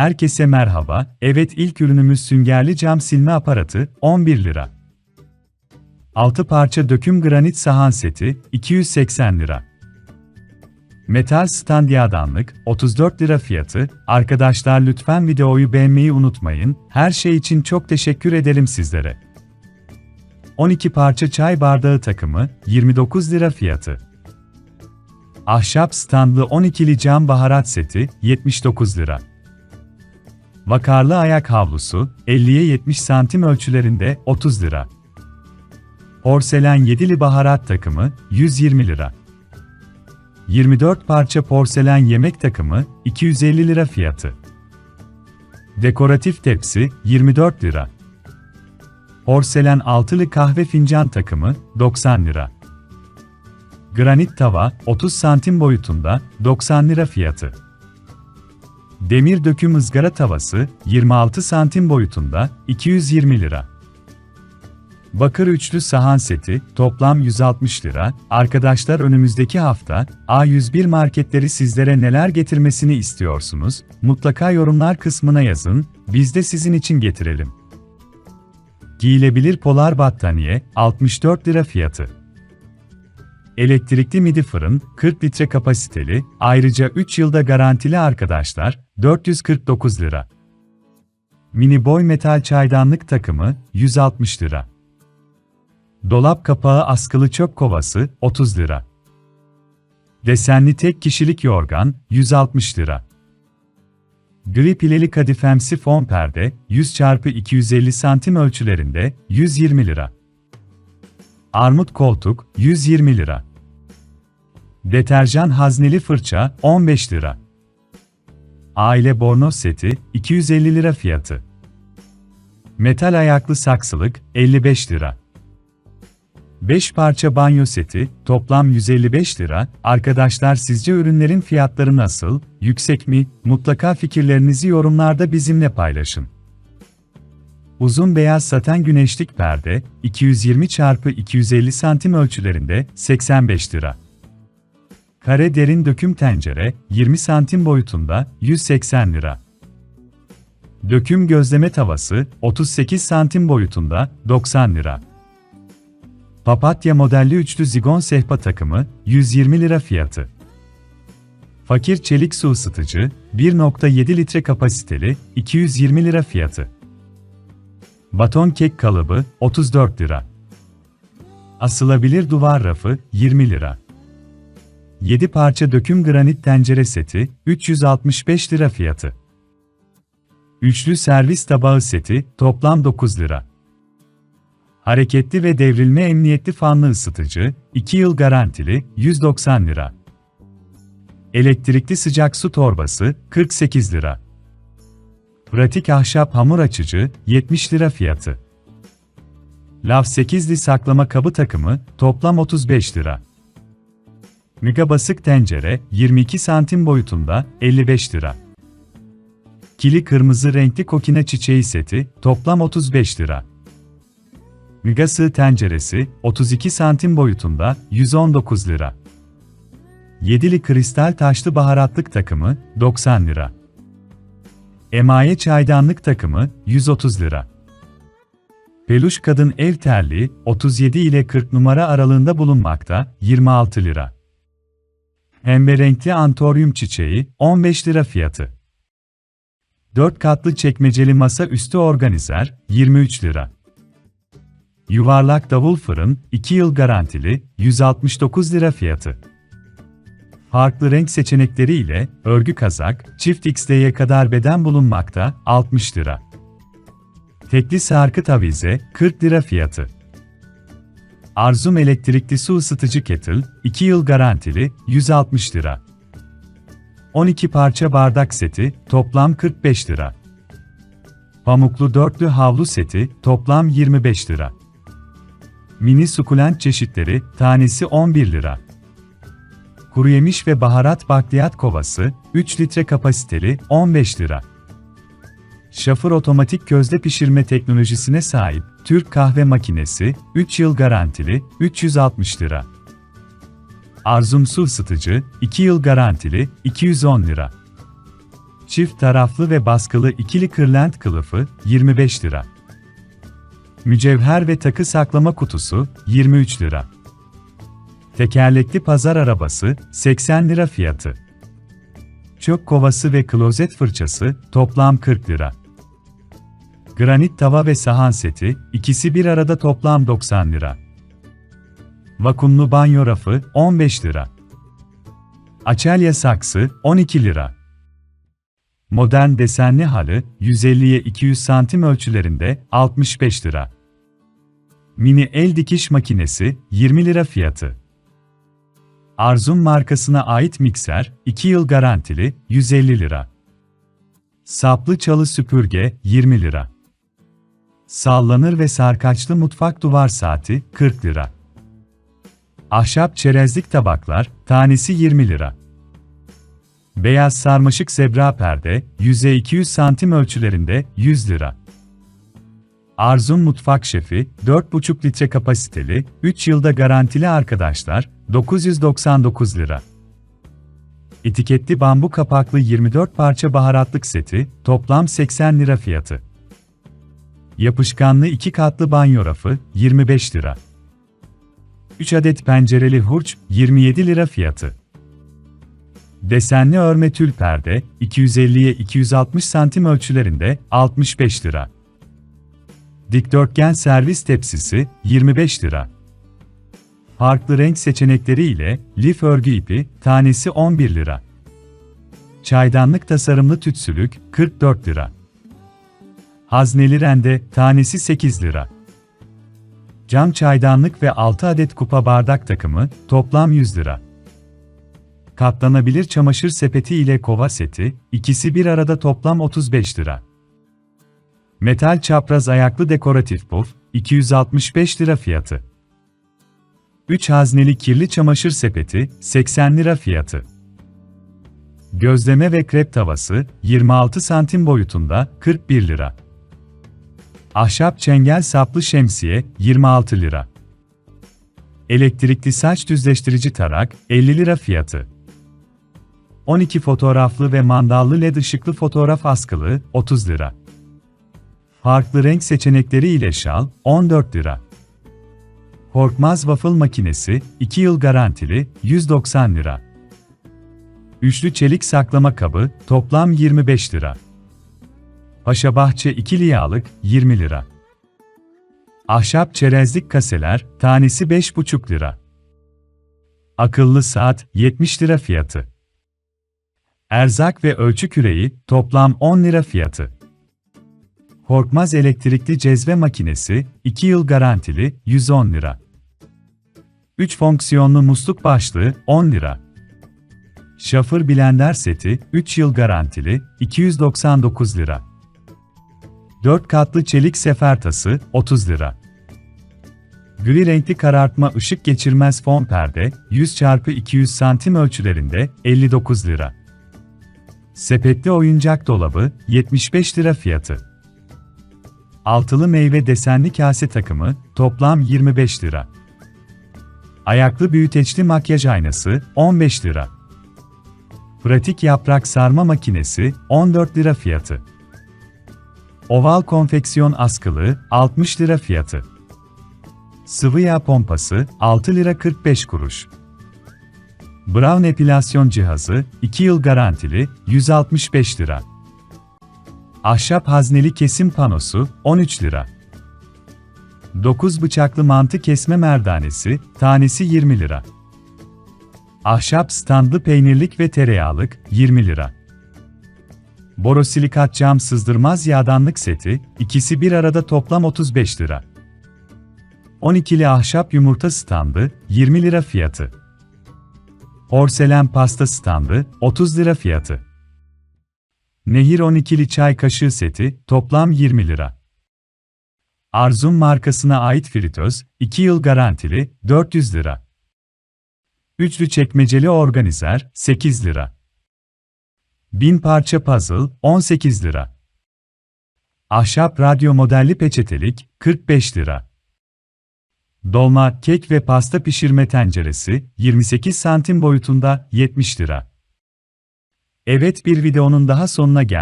Herkese merhaba. Evet ilk ürünümüz süngerli cam silme aparatı 11 lira. 6 parça döküm granit sahan seti 280 lira. Metal stand yağdanlık 34 lira fiyatı. Arkadaşlar lütfen videoyu beğenmeyi unutmayın. Her şey için çok teşekkür ederim sizlere. 12 parça çay bardağı takımı 29 lira fiyatı. Ahşap standlı 12'li cam baharat seti 79 lira. Vakarlı ayak havlusu 50'ye 70 santim ölçülerinde 30 lira. Porselen 7'li baharat takımı 120 lira. 24 parça porselen yemek takımı 250 lira fiyatı. Dekoratif tepsi 24 lira. Porselen altılı kahve fincan takımı 90 lira. Granit tava 30 santim boyutunda 90 lira fiyatı. Demir döküm ızgara tavası 26 santim boyutunda 220 lira. Bakır üçlü sahan seti toplam 160 lira. Arkadaşlar önümüzdeki hafta A101 marketleri sizlere neler getirmesini istiyorsunuz? Mutlaka yorumlar kısmına yazın. Biz de sizin için getirelim. Giyilebilir polar battaniye 64 lira fiyatı. Elektrikli midi fırın 40 litre kapasiteli, ayrıca 3 yılda garantili arkadaşlar 449 lira. Mini boy metal çaydanlık takımı 160 lira. Dolap kapağı askılı çöp kovası 30 lira. Desenli tek kişilik yorgan 160 lira. Gri pileli kadifemsi fon perde 100 x 250 santim ölçülerinde 120 lira. Armut koltuk 120 lira. Deterjan hazneli fırça 15 lira. Aile bornoz seti 250 lira fiyatı. Metal ayaklı saksılık 55 lira. 5 parça banyo seti toplam 155 lira. Arkadaşlar sizce ürünlerin fiyatları nasıl? Yüksek mi? Mutlaka fikirlerinizi yorumlarda bizimle paylaşın. Uzun beyaz saten güneşlik perde 220 x 250 santim ölçülerinde 85 lira. Kare derin döküm tencere 20 santim boyutunda 180 lira. Döküm gözleme tavası 38 santim boyutunda 90 lira. Papatya modelli üçlü zigon sehpa takımı 120 lira fiyatı. Fakir çelik su ısıtıcı 1.7 litre kapasiteli 220 lira fiyatı. Baton kek kalıbı 34 lira. Asılabilir duvar rafı 20 lira. 7 parça döküm granit tencere seti 365 lira fiyatı. Üçlü servis tabağı seti toplam 9 lira. Hareketli ve devrilme emniyetli fanlı ısıtıcı 2 yıl garantili 190 lira. Elektrikli sıcak su torbası 48 lira. Pratik ahşap hamur açıcı 70 lira fiyatı. Lav 8'li saklama kabı takımı toplam 35 lira. Mega basık tencere 22 santim boyutunda 55 lira. Kili kırmızı renkli kokina çiçeği seti toplam 35 lira. Mega sığ tenceresi 32 santim boyutunda 119 lira. Yedili kristal taşlı baharatlık takımı 90 lira. Emaye çaydanlık takımı 130 lira. Peluş kadın ev terliği 37 ile 40 numara aralığında bulunmakta 26 lira. Pembe renkli antoryum çiçeği 15 lira fiyatı. 4 katlı çekmeceli masa üstü organizer 23 lira. Yuvarlak davul fırın 2 yıl garantili 169 lira fiyatı. Farklı renk seçenekleri ile örgü kazak çift XL'ye kadar beden bulunmakta 60 lira. Tekli sarkıt avize 40 lira fiyatı. Arzum elektrikli su ısıtıcı kettle 2 yıl garantili 160 lira. 12 parça bardak seti toplam 45 lira. Pamuklu dörtlü havlu seti toplam 25 lira. Mini sukulent çeşitleri tanesi 11 lira. Kuru yemiş ve baharat bakliyat kovası 3 litre kapasiteli 15 lira. Şafır otomatik közde pişirme teknolojisine sahip Türk kahve makinesi 3 yıl garantili 360 lira. Arzum su ısıtıcı 2 yıl garantili 210 lira. Çift taraflı ve baskılı ikili kırlent kılıfı 25 lira. Mücevher ve takı saklama kutusu 23 lira. Tekerlekli pazar arabası 80 lira fiyatı. Çöp kovası ve klozet fırçası toplam 40 lira. Granit tava ve sahan seti ikisi bir arada toplam 90 lira. Vakumlu banyo rafı 15 lira. Açelya saksı 12 lira. Modern desenli halı 150'ye 200 santim ölçülerinde 65 lira. Mini el dikiş makinesi 20 lira fiyatı. Arzum markasına ait mikser 2 yıl garantili 150 lira. Saplı çalı süpürge 20 lira. Sallanır ve sarkaçlı mutfak duvar saati 40 lira. Ahşap çerezlik tabaklar tanesi 20 lira. Beyaz sarmaşık zebra perde, yüze 200 santim ölçülerinde 100 lira. Arzum Mutfak Şefi, 4,5 litre kapasiteli, 3 yılda garantili arkadaşlar, 999 lira. Etiketli bambu kapaklı 24 parça baharatlık seti, toplam 80 lira fiyatı. Yapışkanlı 2 katlı banyo rafı, 25 lira. 3 adet pencereli hurç, 27 lira fiyatı. Desenli örme tül perde, 250'ye 260 santim ölçülerinde, 65 lira. Dikdörtgen servis tepsisi, 25 lira. Farklı renk seçenekleri ile lif örgü ipi, tanesi 11 lira. Çaydanlık tasarımlı tütsülük, 44 lira. Hazneli rende, tanesi 8 lira. Cam çaydanlık ve 6 adet kupa bardak takımı, toplam 100 lira. Katlanabilir çamaşır sepeti ile kova seti, ikisi bir arada toplam 35 lira. Metal çapraz ayaklı dekoratif puf, 265 lira fiyatı. 3 hazneli kirli çamaşır sepeti, 80 lira fiyatı. Gözleme ve krep tavası, 26 santim boyutunda, 41 lira. Ahşap çengel saplı şemsiye, 26 lira. Elektrikli saç düzleştirici tarak, 50 lira fiyatı. 12 fotoğraflı ve mandallı led ışıklı fotoğraf askılı, 30 lira. Farklı renk seçenekleri ile şal, 14 lira. Korkmaz waffle makinesi, 2 yıl garantili, 190 lira. Üçlü çelik saklama kabı, toplam 25 lira. Paşabahçe 2 yağlık, 20 lira. Ahşap çerezlik kaseler, tanesi 5,5 lira. Akıllı saat, 70 lira fiyatı. Erzak ve ölçü küreği, toplam 10 lira fiyatı. Korkmaz elektrikli cezve makinesi, 2 yıl garantili, 110 lira. 3 fonksiyonlu musluk başlığı, 10 lira. Şafır blender seti, 3 yıl garantili, 299 lira. 4 katlı çelik sefertası, 30 lira. Gri renkli karartma ışık geçirmez fon perde, 100 x 200 santim ölçülerinde, 59 lira. Sepetli oyuncak dolabı, 75 lira fiyatı. Altılı meyve desenli kase takımı, toplam 25 lira. Ayaklı büyüteçli makyaj aynası, 15 lira. Pratik yaprak sarma makinesi, 14 lira fiyatı. Oval konfeksiyon askılı, 60 lira fiyatı. Sıvı yağ pompası, 6 lira 45 kuruş. Brown epilasyon cihazı, 2 yıl garantili, 165 lira. Ahşap hazneli kesim panosu, 13 lira. 9 bıçaklı mantı kesme merdanesi, tanesi 20 lira. Ahşap standlı peynirlik ve tereyağlık, 20 lira. Borosilikat cam sızdırmaz yağdanlık seti, ikisi bir arada toplam 35 lira. 12'li ahşap yumurta standı, 20 lira fiyatı. Porselen pasta standı, 30 lira fiyatı. Nehir 12'li çay kaşığı seti, toplam 20 lira. Arzum markasına ait fritöz, 2 yıl garantili, 400 lira. Üçlü çekmeceli organizer, 8 lira. 1000 parça puzzle, 18 lira. Ahşap radyo modelli peçetelik, 45 lira. Dolma, kek ve pasta pişirme tenceresi, 28 santim boyutunda, 70 lira. Evet bir videonun daha sonuna gel.